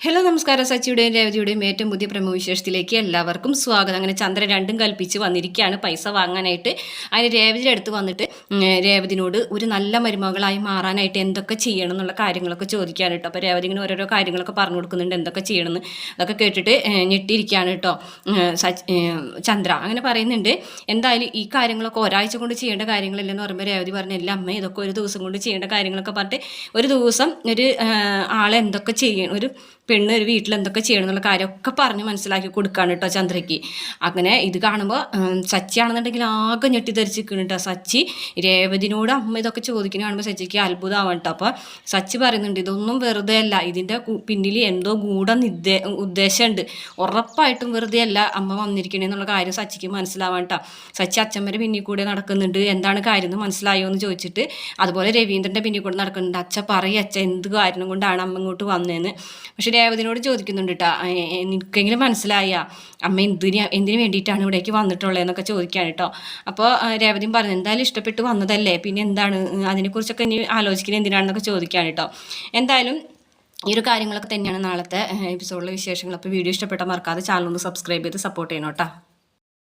Hello നമസ്കാരം. സച്ചിയുടെയും രേവതിയുടെയും ഏറ്റവും പുതിയ പ്രമുഖ വിശേഷത്തിലേക്ക് എല്ലാവർക്കും സ്വാഗതം. അങ്ങനെ ചന്ദ്രൻ രണ്ടും കൽപ്പിച്ച് വന്നിരിക്കുകയാണ് പൈസ വാങ്ങാനായിട്ട്. അതിന് രേവതിയുടെ അടുത്ത് വന്നിട്ട് രേവതിനോട് ഒരു നല്ല മരുമകളായി മാറാനായിട്ട് എന്തൊക്കെ ചെയ്യണം എന്നുള്ള കാര്യങ്ങളൊക്കെ ചോദിക്കാണ് കേട്ടോ. അപ്പോൾ രേവതി ഇങ്ങനെ ഓരോരോ കാര്യങ്ങളൊക്കെ പറഞ്ഞു കൊടുക്കുന്നുണ്ട്. എന്തൊക്കെ ചെയ്യണമെന്ന് അതൊക്കെ കേട്ടിട്ട് ഞെട്ടിയിരിക്കുകയാണ് കേട്ടോ. ചന്ദ്ര. അങ്ങനെ പറയുന്നുണ്ട് എന്തായാലും ഈ കാര്യങ്ങളൊക്കെ ഒരാഴ്ച കൊണ്ട് ചെയ്യേണ്ട കാര്യങ്ങളില്ലെന്ന് പറയുമ്പോൾ രേവതി പറഞ്ഞ എല്ലാ അമ്മ ഇതൊക്കെ ഒരു ദിവസം കൊണ്ട് ചെയ്യേണ്ട കാര്യങ്ങളൊക്കെ പറഞ്ഞിട്ട് ഒരു ദിവസം ഒരു ആളെ എന്തൊക്കെ ചെയ്യണം? ഒരു പെണ്ണ് ഒരു വീട്ടിൽ എന്തൊക്കെ ചെയ്യണം എന്നുള്ള കാര്യമൊക്കെ പറഞ്ഞ് മനസ്സിലാക്കി കൊടുക്കുകയാണ് കേട്ടോ ചന്ദ്രയ്ക്ക്. അങ്ങനെ ഇത് കാണുമ്പോൾ സച്ചിയാണെന്നുണ്ടെങ്കിൽ ആകെ ഞെട്ടിധരിച്ചിരിക്കുന്നു കേട്ടോ സച്ചി. രേവതിനോട് അമ്മ ഇതൊക്കെ ചോദിക്കുന്ന കാണുമ്പോൾ സച്ചിക്ക് അത്ഭുതമാവും കേട്ടോ. അപ്പോൾ സച്ചി പറയുന്നുണ്ട് ഇതൊന്നും വെറുതെ അല്ല ഇതിന്റെ പിന്നിൽ എന്തോ ഗൂഢ നിദ്ദേ ഉദ്ദേശമുണ്ട്. ഉറപ്പായിട്ടും വെറുതെ അല്ല അമ്മ വന്നിരിക്കണേ എന്നുള്ള കാര്യം സച്ചിക്ക് മനസ്സിലാവാൻ കേട്ടോ. സച്ചി അച്ഛമ്മയുടെ പിന്നിൽ കൂടെ നടക്കുന്നുണ്ട് എന്താണ് കാര്യം എന്ന് മനസ്സിലായോ എന്ന് ചോദിച്ചിട്ട് അതുപോലെ രവീന്ദ്രന്റെ പിന്നിൽ കൂടെ നടക്കുന്നുണ്ട്. അച്ഛ പറയും അച്ഛ എന്ത് കാരണം കൊണ്ടാണ് അമ്മ ഇങ്ങോട്ട് വന്നതെന്ന് പക്ഷെ രേവതിനോട് ചോദിക്കുന്നുണ്ട് കേട്ടോ എനിക്കെങ്കിലും മനസ്സിലായ. അമ്മ എന്തിന് എന്തിനു വേണ്ടിയിട്ടാണ് ഇവിടേക്ക് വന്നിട്ടുള്ളത് എന്നൊക്കെ ചോദിക്കുകയാണ് കേട്ടോ അപ്പോൾ രേവതിയും പറഞ്ഞു എന്തായാലും ഇഷ്ടപ്പെട്ട് വന്നതല്ലേ? പിന്നെ എന്താണ്? അതിനെക്കുറിച്ചൊക്കെ ഇനി ആലോചിക്കുന്നത് എന്തിനാണെന്നൊക്കെ ചോദിക്കുകയാണ് കേട്ടോ എന്തായാലും ഈ ഒരു കാര്യങ്ങളൊക്കെ തന്നെയാണ് നാളത്തെ എപ്പിസോഡിലെ വിശേഷങ്ങൾ അപ്പോൾ വീഡിയോ ഇഷ്ടപ്പെട്ടാൽ മറക്കാതെ ചാനൽ ഒന്ന് സബ്സ്ക്രൈബ് ചെയ്ത് സപ്പോർട്ട് ചെയ്യണം കേട്ടോ